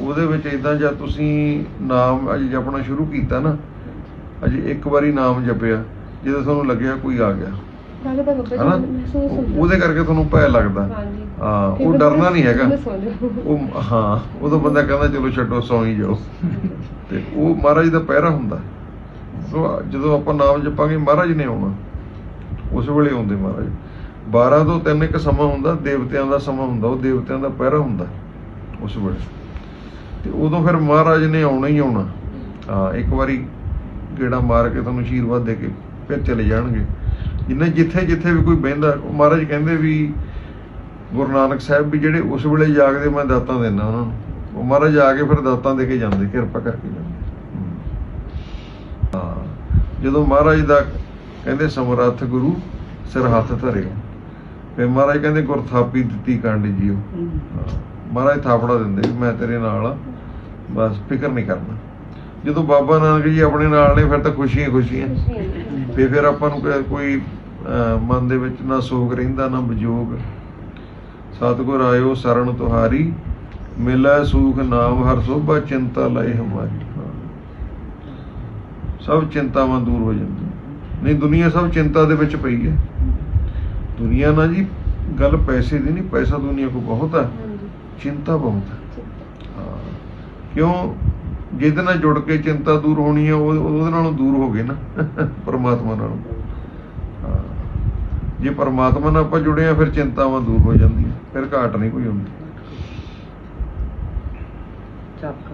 ਉਹਦੇ ਵਿੱਚ ਇਦਾਂ ਜਾਂ ਤੁਸੀਂ ਨਾਮ ਅਜੇ ਜਪਣਾ ਸ਼ੁਰੂ ਕੀਤਾ ਨਾ ਅਜੇ ਇੱਕ ਵਾਰੀ ਨਾਮ ਜਪਿਆ ਜਦੋਂ ਤੁਹਾਨੂੰ ਲੱਗਿਆ ਕੋਈ ਆ ਗਿਆ। ਹਨਾ? ਉਹਦੇ ਕਰਕੇ ਤੁਹਾਨੂੰ ਭੈ ਲੱਗਦਾ। ਹਾਂ ਉਹ ਡਰਨਾ ਨਹੀਂ ਹੈਗਾ। ਉਹ ਹਾਂ ਉਦੋਂ ਬੰਦਾ ਕਹਿੰਦਾ ਚਲੋ ਛੱਡੋ ਸੌਂ ਹੀ ਜਾਓ। ਤੇ ਉਹ ਮਹਾਰਾਜ ਦਾ ਪਹਿਰਾ ਹੁੰਦਾ। ਸੋ ਜਦੋਂ ਆਪਾਂ ਨਾਮ ਜਪਾਂਗੇ ਮਹਾਰਾਜ ਨੇ ਆਉਣਾ। ਉਸ ਵੇਲੇ ਆਉਂਦੇ ਮਹਾਰਾਜ। 12 ਤੋਂ 3 ਇੱਕ ਸਮਾਂ ਹੁੰਦਾ ਦੇਵਤਿਆਂ ਦਾ ਸਮਾਂ ਹੁੰਦਾ ਉਹ ਦੇਵਤਿਆਂ ਦਾ ਪਹਿਰਾ ਹੁੰਦਾ ਉਸ ਵੇਲੇ। ਤੇ ਉਦੋਂ ਫਿਰ ਮਹਾਰਾਜ ਨੇ ਆਉਣਾ ਹੀ ਆਉਣਾ। ਹਾਂ ਇੱਕ ਵਾਰੀ ਗੇੜਾ ਮਾਰ ਕੇ ਤੁਹਾਨੂੰ ਆਸ਼ੀਰਵਾਦ ਦੇ ਕੇ ਫਿਰ ਚਲੇ ਜਾਣਗੇ। ਜਿੰਨੇ ਜਿੱਥੇ ਜਿੱਥੇ ਵੀ ਕੋਈ ਬਹਿੰਦਾ ਉਹ ਮਹਾਰਾਜ ਕਹਿੰਦੇ ਵੀ ਗੁਰੂ ਨਾਨਕ ਸਾਹਿਬ ਵੀ ਜਿਹੜੇ ਉਸ ਵੇਲੇ ਜਾਗਦੇ ਮੈਂ ਦਾਤਾਂ ਦੇਣਾ ਉਹਨਾਂ ਨੂੰ। ਉਹ ਮਹਾਰਾਜ ਆ ਕੇ ਫਿਰ ਦਾਤਾਂ ਦੇ ਕੇ ਜਾਂਦੇ ਕਿਰਪਾ ਕਰਕੇ ਜਾਂਦੇ। ਹਾਂ ਜਦੋਂ ਮਹਾਰਾਜ ਦਾ ਕਹਿੰਦੇ ਸਮਰੱਥ ਗੁਰੂ ਸਿਰ ਹੱਥ ਧਰੇ ਫਿਰ ਮਹਾਰਾਜ ਕਹਿੰਦੇ ਗੁਰ ਥਾਪੀ ਦਿੱਤੀ ਕੰਡ ਜੀਓ। ਮਹਾਰਾਜ ਥਾਪੜਾ ਦਿੰਦੇ ਮੈਂ ਤੇਰੇ ਨਾਲ ਆ। ਬਸ ਫਿਕਰ ਨਹੀਂ ਕਰਨਾ। ਜਦੋਂ ਬਾਬਾ ਨਾਨਕ ਜੀ ਆਪਣੇ ਨਾਲ ਨੇ ਫਿਰ ਤਾਂ ਖੁਸ਼ੀਆਂ ਖੁਸ਼ੀਆਂ ਤੇ ਫਿਰ ਆਪਾਂ ਨੂੰ ਕੋਈ- ਮਨ ਦੇ ਵਿੱਚ ਨਾ ਸੋਗ ਰਹਿੰਦਾ ਨਾ ਵਿਜੋਗ ਸਤਿਗੁਰ ਆਇਓ ਸਰਣ ਤੁਹਾਰੀ। ਮਿਲੈ ਸੂਖ ਨਾਮ ਹਰ ਸੋਭਾ ਚਿੰਤਾ ਲਏ ਹਮਾਰੀ। ਸਭ ਚਿੰਤਾਵਾਂ ਦੂਰ ਹੋ ਜਾਂਦੀਆਂ। ਨਹੀਂ ਦੁਨੀਆ ਸਭ ਚਿੰਤਾ ਦੇ ਵਿੱਚ ਪਈ ਹੈ। ਦੁਨੀਆ ਨਾ ਜੀ ਗੱਲ ਪੈਸੇ ਦੀ ਨਹੀਂ ਪੈਸਾ ਦੁਨੀਆ ਕੋ ਬਹੁਤ ਹੈ ਚਿੰਤਾ ਬਹੁਤ ਹਾਂ। ਕਿਉਂ? ਜਿਹਦੇ ਨਾਲ ਜੁੜ ਕੇ ਚਿੰਤਾ ਦੂਰ ਹੋਣੀ ਹੈ ਉਹ ਉਹਦੇ ਨਾਲੋਂ ਦੂਰ ਹੋ ਗਏ ਨਾ, ਪਰਮਾਤਮਾ ਨਾਲੋਂ। ਜੇ ਪਰਮਾਤਮਾ ਨਾਲ ਆਪਾਂ ਜੁੜੇ ਆ, ਫਿਰ ਚਿੰਤਾਵਾਂ ਦੂਰ ਹੋ ਜਾਂਦੀਆਂ, ਫਿਰ ਘਾਟ ਨਹੀਂ ਕੋਈ ਹੁੰਦੀ। ਚੱਕ